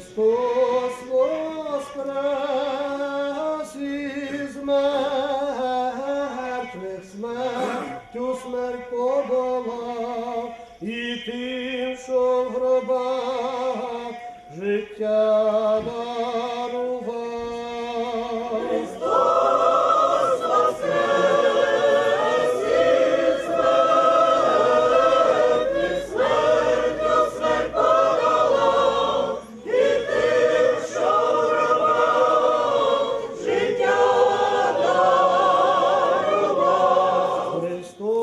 Христос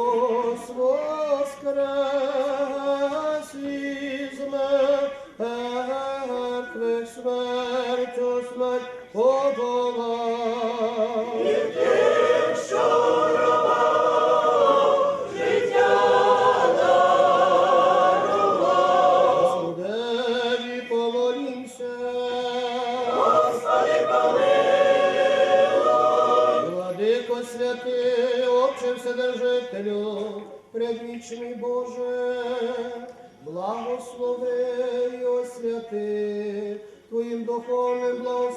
Христос воскрес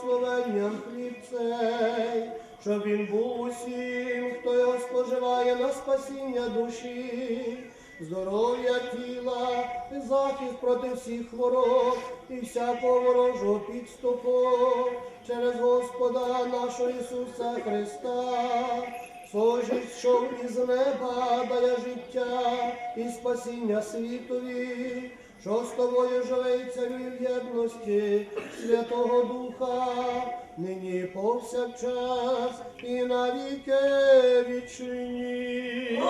благословенням хліб цей, щоб він був усім, хто його споживає на спасіння душі, здоров'я тіла, захист проти всіх хвороб і всякого ворожого підступу через Господа нашого Ісуса Христа. Сожить, що із неба дає життя і спасіння світові, що з тобою живе і в єдності Святого Духа, нині повсякчас і навіки вічні.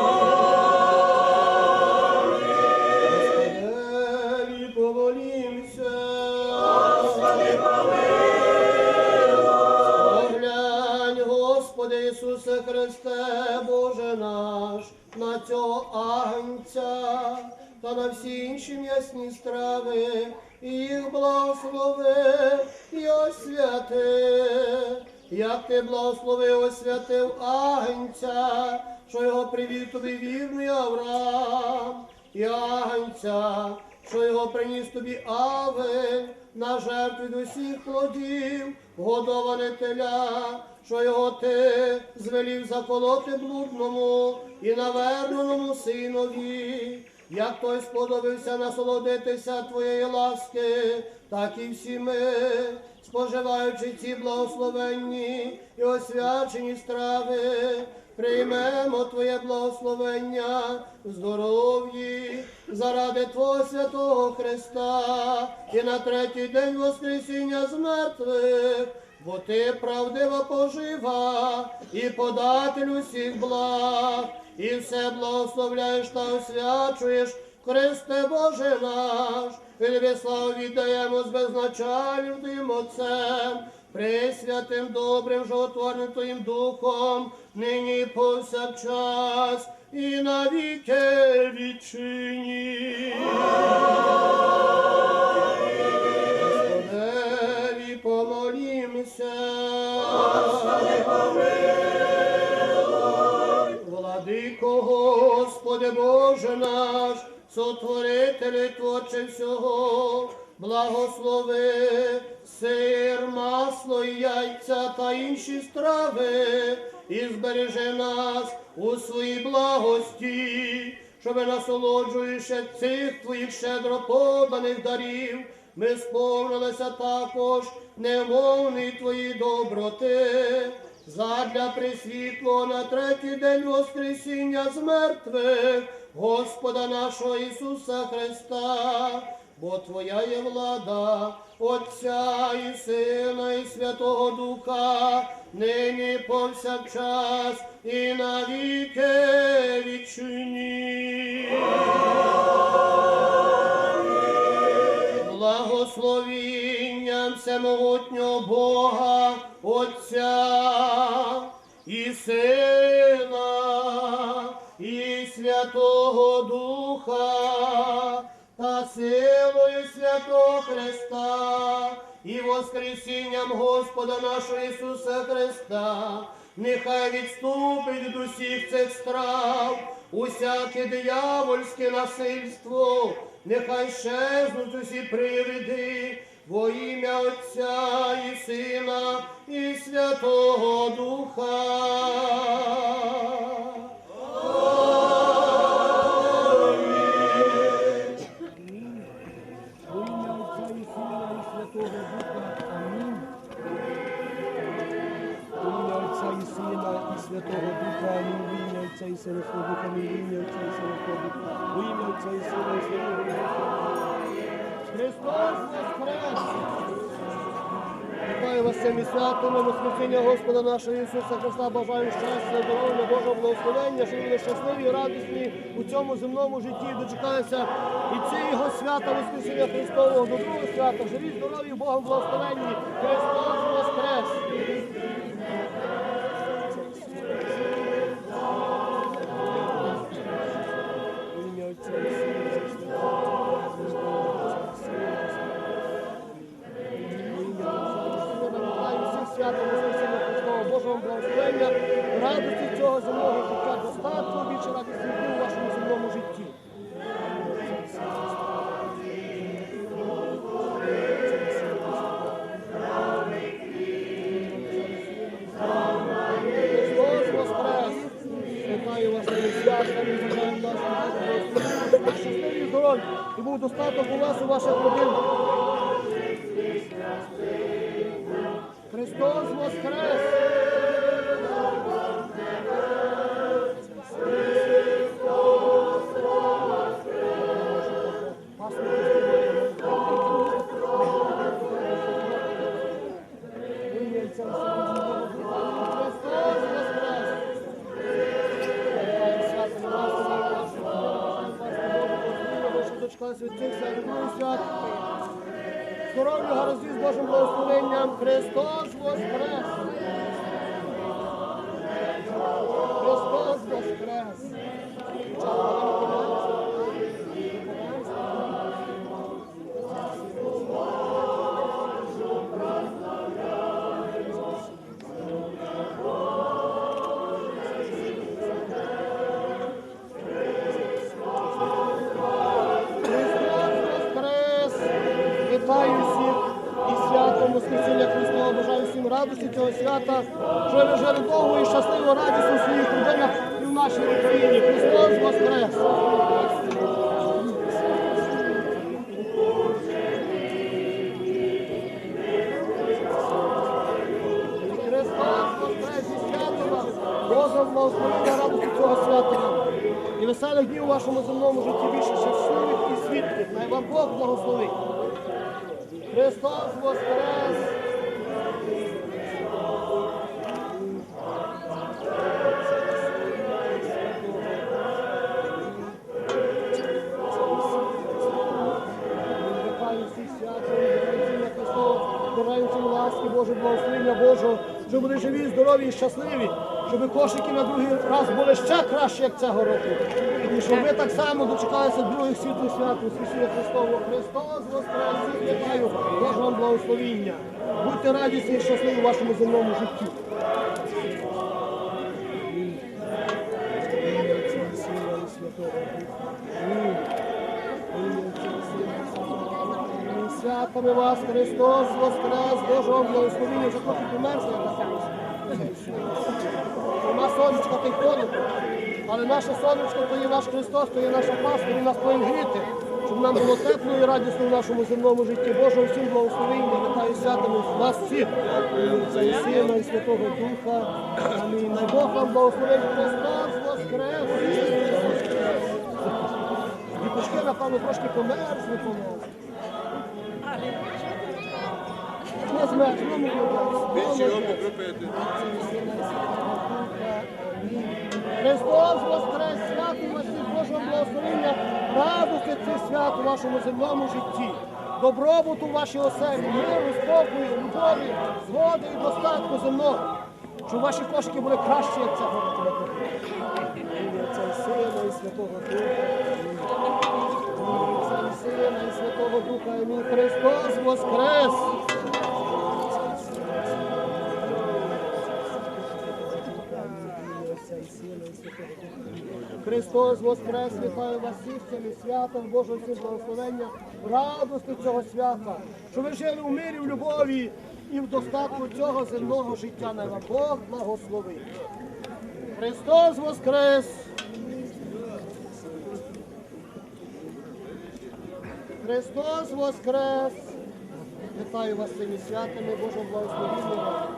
М'ясні страви, і їх благослови і освяти, як ти благословив, освятив агнця, що його привів тобі вірний Авраам, і агнця, що його приніс тобі Авель, на жертву від усіх плодів, годоване теля, що його ти звелів заколоти блудному і наверненому синові. Як той сподобався насолодитися твоєї ласки, так і всі ми, споживаючи ці благословенні і освячені страви, приймемо Твоє благословення в здоров'ї заради Твого святого Христа. І на третій день Воскресіння з мертвих, бо Ти правдива пожива і податель усіх благ, і все благословляєш та освячуєш. Христе Боже наш, Тобі славу віддаємо з безначальним Твоїм Отцем, пресвятим, добрим, животворним Твоїм Духом, нині повсякчас і на віки Боже наш, сотворитель творче всього, благослови сир, масло яйця та інші страви, і збережи нас у своїй благості, щоб насолоджуючи цих твоїх щедро поданих дарів, ми сповнилися також немовної твої доброти. Задля присвітло на третій день Воскресіння з мертвих Господа нашого Ісуса Христа, бо Твоя є влада, Отця і Сина, і Святого Духа, нині повсякчас і на віки вічні. Благословінням всемогутнього Бога, Отця і Сина, і Святого Духа, та силою Святого Христа, і Воскресінням Господа нашого Ісуса Христа, нехай відступить від усіх цих страв, усяке диявольське насильство, нехай щезнуть усі привиди, Во ім'я Отця і Сина і Святого Духа. Господа нашого Ісуса Христа. Бажаю щастя, здоров'я, Божого благословення, щоб вони щасливі і радісні у цьому земному житті. Дочекалися і цього свята Воскресіння Христового до другого свята. Живі, здорові, Богом благословенні. Щасливі і був достаток у вас у ваших родинах. Христос Воскрес! Божим благословенням. Христос Воскрес! Благословення радості цього свята вам! І веселих днів у вашому земному житті більше щасливих і світлих. Най вам Бог благословить. Христос Воскрес! Боже, благословення Божого, щоб були живі, здорові і щасливі, щоб кошики на другий раз були ще краще, як цього року. І щоб ви так само дочекалися других світлих свят Воскресіння Христового. Христос Воскрес! Всіх вітаю, вам благословіння. Будьте радісні і щасливі у вашому земному житті. Святами вас, Христос Воскрес, Божого благословіння, вже трохи померзли, Нема сонечка тих холодно. Але наше сонечко то є наш Христос, то є наша Пасха, Він нас повинен гріти, щоб нам було тепло і радісно в нашому земному житті. Божого всім благословіння, вітаю святами вас всіх. Отця і Сина і Святого Духа. Амінь. Най Бог вам благословить Христос Воскрес. Діточки, напевно, трошки померзли, померзли. Не змерзли, ну, молодець. Христос Воскрес, святий вас Божого благословення, радості цих свят у вашому земному житті, добробуту в вашій оселі, миру, спокою, любові, згоди і достатку земного, щоб ваші кошики були кращі, як Отця і Сина і Святого Духа. Сина і Святого Духа. Амінь. Христос Воскрес! Христос Воскрес, вітаю вас всіх цим святом, Божого всім благословення, радості цього свята, що ви жили у мирі, в любові і в достатку цього земного життя. Най вам Бог благословить. Христос Воскрес! Христос Воскрес! Вітаю вас цими святами, Божого благословення.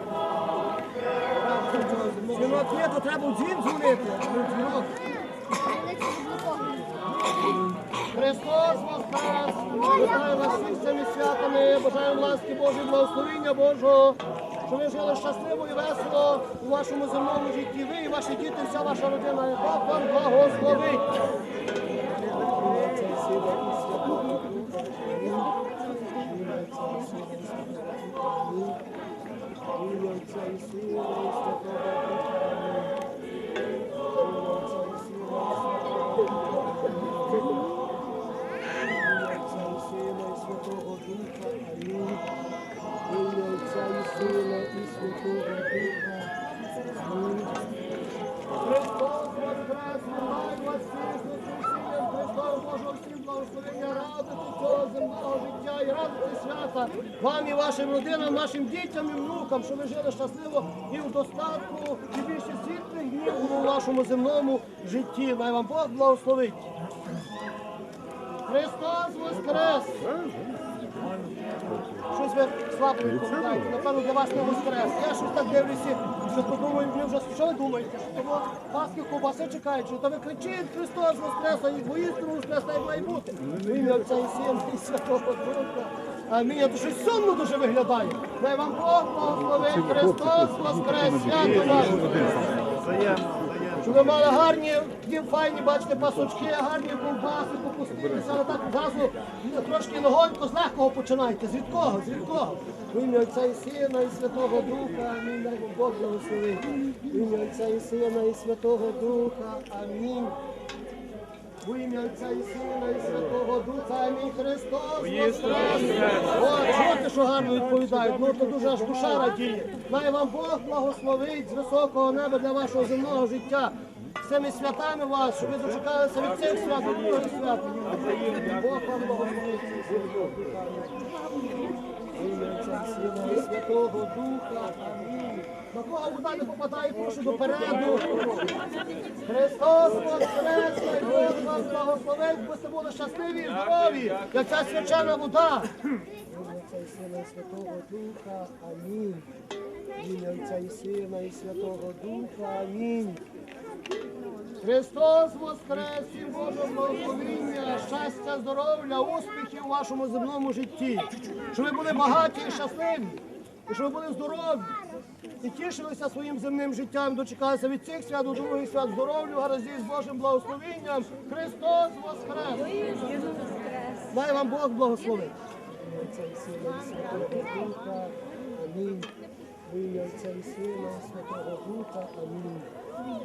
Дзвінок є, то треба в дзвін дзвонити. Дзвінок. Христос Воскрес! Вітаю вас всіх цими святами, бажаю ласки Божої, благословення Божого, щоб ви жили щасливо і весело у вашому земному житті. Ви і ваші діти, вся ваша родина, Бог вам благословить. Ім'я вам і вашим родинам, нашим дітям і внукам, щоб ви жили щасливо і в достатку, і більше світлих днів у вашому земному житті. Най вам Бог благословить. Христос Воскрес! Щось ви слабо відповідаєте, напевно, для вас не воскрес. Я щось так дивлюся, що подумаю, ви вже що ви думаєте? Що того паски ковбаси чекають, що то ви кричить Христос Воскрес, а і воістину Воскрес, так має бути. В ім'я Отця і Сина і Святого Духа. Амінь. Я щось сумно дуже виглядає. Дай вам Бог благословить Христос Воскрес, свято ваше. Щоб ви мали гарні, файні, бачите, пасочки, гарні ковбаси, попустилися, але так зразу трошки легонько, з легкого починайте. З рідкого, з рідкого. В ім'я Отця і Сина і Святого Духа, амінь. Дай вам Бог благословить. В ім'я Отця і Сина і Святого Духа, амінь. В ім'я Отця і Сина і Святого Духа. Христос! О, чути, що гарно відповідають? Ну то дуже аж душа радіє. Най вам Бог благословить з високого неба для вашого земного життя. Цими святами вас, щоб ви дочекалися від цих свят, до других свят. Бог вам благословить. Святого Духа. Амінь. На кого вода не попадає, прошу допереду. Христос Воскрес, Бог вас благословить, бо ви були щасливі і здорові, як ця свячена вода. Отця і Сина і Святого Духа. Амінь. Ім'я Отця і Сина і Святого Духа. Амінь. Христос Воскрес і Боже благословіння, щастя, здоров'я, успіхів у вашому земному житті. Щоб ви були багаті і щасливі, і щоб ви були здорові. І тішилися своїм земним життям, дочекалися від цих свят до других свят здоров'я, гаразді з Божим благословінням. Христос Воскрес! Дай вам Бог благословить. Амінь. Святого Духа. Амінь.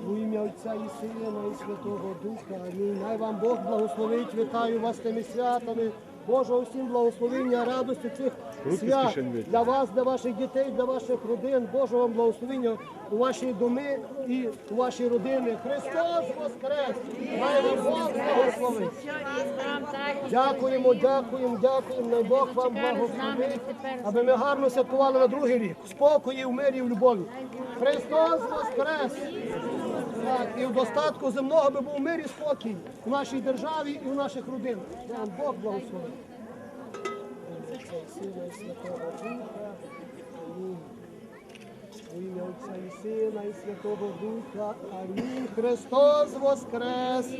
В ім'я Отця і Сина і Святого Духа. Амінь. Най вам Бог благословить. Вітаю вас тими святами. Божого всім благословення, радості цих свят для вас, для ваших дітей, для ваших родин. Божого вам благословення у ваші доми і у ваші родини. Христос Воскрес! Най вам Бог благословить. Дякуємо, дякуємо, дякуємо. Най Бог вам благословить, аби ми гарно святкували на другий рік. Спокої, в мирі, в любові. Христос Воскрес! І в достатку земного би був мир і спокій у нашій державі і у наших родинах. Вам Бог благословить. У ім'я Отця і Сина і Святого Духа. Амінь. Христос Воскрес!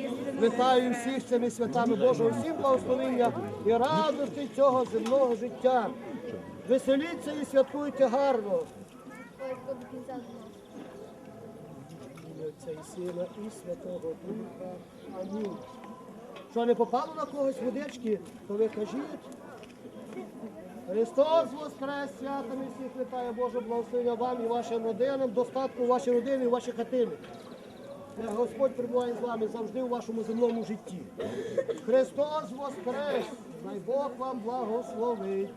Вітаю всіх цими святами Божого, всім благословення і радості цього земного життя. Веселіться і святкуйте гарно. Отця і Сина і Святого Духа. Амінь. Що не попало на когось водички, то ви кажіть. Христос Воскрес, святами всіх вітає Боже благословення вам і вашим родинам, достатку у вашій родині і ваші хатини. Господь перебуває з вами завжди у вашому земному житті. Христос Воскрес! Най Бог вам благословить.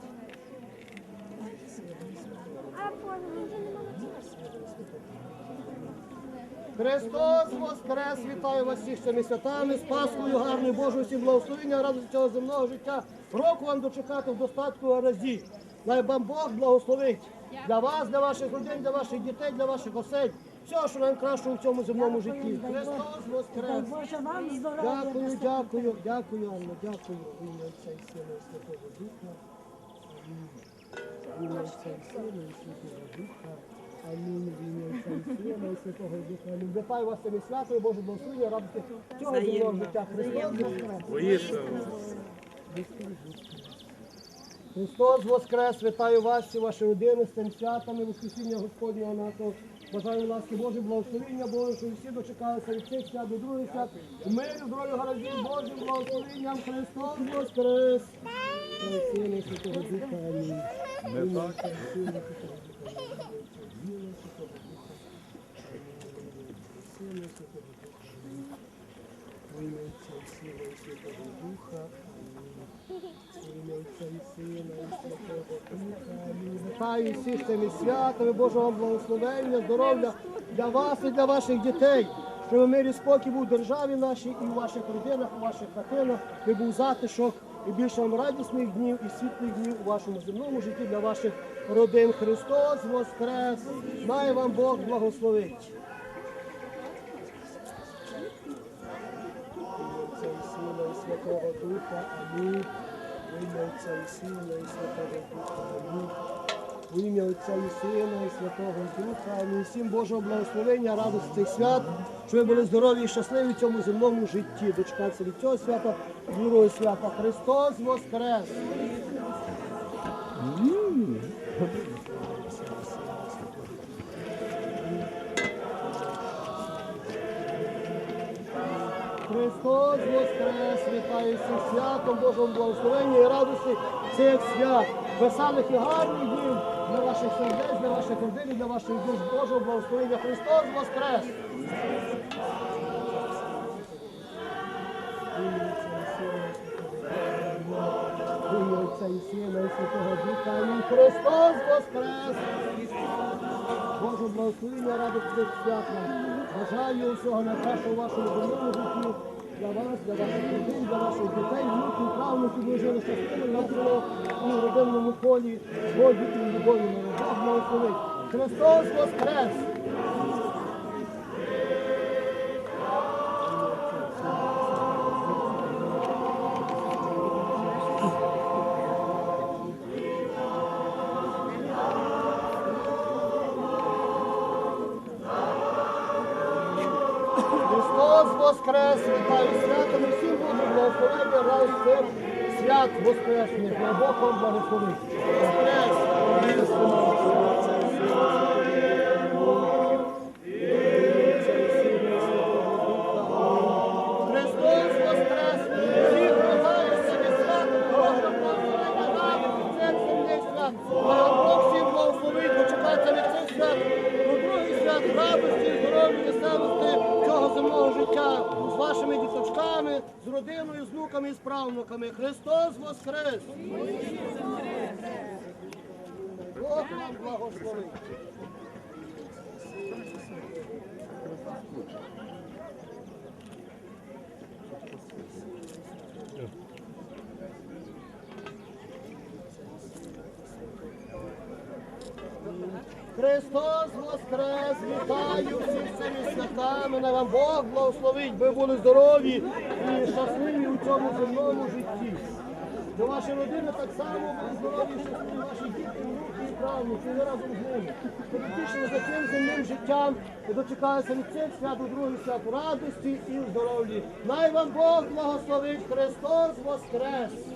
Христос Воскрес! Вітаю вас всіх цими святами, з Пасхою, гарною Божою всім благословення, радості цього земного життя. Року вам дочекати в достатку разі. Най вам Бог благословить для вас, для ваших родин, для ваших дітей, для ваших осель. Все, що нам кращого в цьому земному житті. Христос Воскрес! Боже, вам здоров'я. Дякую, дякую, дякую, Анна, дякую. Ім'я Отця і Сина і Святого Духа. Ім'я Отця і Сина і Святого Духа. Амінь. В ім'я Отця і Сина і Святого Духа. Амінь. Вітаю вас цими святами, Боже благословення, радості цього земного життя. Христос Воскрес! Христос Воскрес! Вітаю вас, всі ваші родини з цим святами, Воскресіння Господнього нашого. Бажаю ласки Божі, благословення Боже, щоб всі дочекалися від цих свят до других свят. В мирі, здоров'я, гаразді, Божим благословенням Христос Воскрес! Сина і Святого Духа, амінь. Ім'я Отця і Сина і Святого Духа, амінь. Ім'я Отця і Святого Духа, амінь. В ім'я Отця і Сина і Святого Духа. Вітаю всіх цими святами, Божого благословення, здоров'я для вас і для ваших дітей. Щоб мир і спокій був в державі нашій і в ваших родинах, у ваших хатинах, і був затишок, і більше вам радісних днів і світлих днів у вашому земному житті для ваших родин. Христос Воскрес! Має вам Бог благословить. Святого Духа. Амінь. В ім'я Отця і Сина і Святого Духа. Амінь. В ім'я Отця і Сина і Святого Духа. Амінь. Всім Божого благословення, радості цих свят, щоб ви були здорові і щасливі в цьому земному житті. Дочекатися від цього свята, другого свята. Христос Воскрес! Всіх святом, Божому благословенні і радості цих свят, веселих і гарних днів для ваших сердець, для ваших родин, для ваших душ Божого благословення. Христос Воскрес! Отця і Сина і Святого Духа. Христос Воскрес! Божого благословення, радості цих свят. Бажаю всього найкращого вашому земному житті. Для вас, для ваших людей, для ваших дітей, внуків, правнуків, ви жили щасливо, навколо у родинному колі, Боді і любові Бог благословить. Христос Воскрес! Воскресних. На Бог вам благословить. Христос Воскрес! Всіх з цими святами. Божого благословення цих земних свят. Хай Бог всім благословить, почекайте від цих свят. До других свят радості, здоров'я, веселості цього земного життя з вашими діточками, родиною, з внуками і з правнуками. Христос Воскрес! Бог вам благословить. Христос Воскрес! Вітаю всіх цими святами! На вам Бог благословить, ви були здорові цьому земному житті. До вашої родини так само були здорові щасливі ваші діти, внуки і правнуки, ви разом з ними. Політично за цим земним життям і дочекалися від цих свят у другий свят у радості і в здоров'ї. Най вам Бог благословить! Христос Воскрес!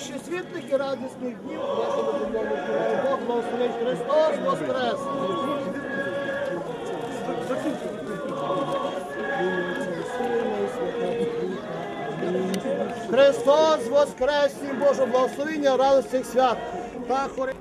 Більше світлих і радісних днів вашому домові. Бог благословить Христос Воскрес! Христос Воскрес! Всім Божого благословіння, радості свят! Та хори...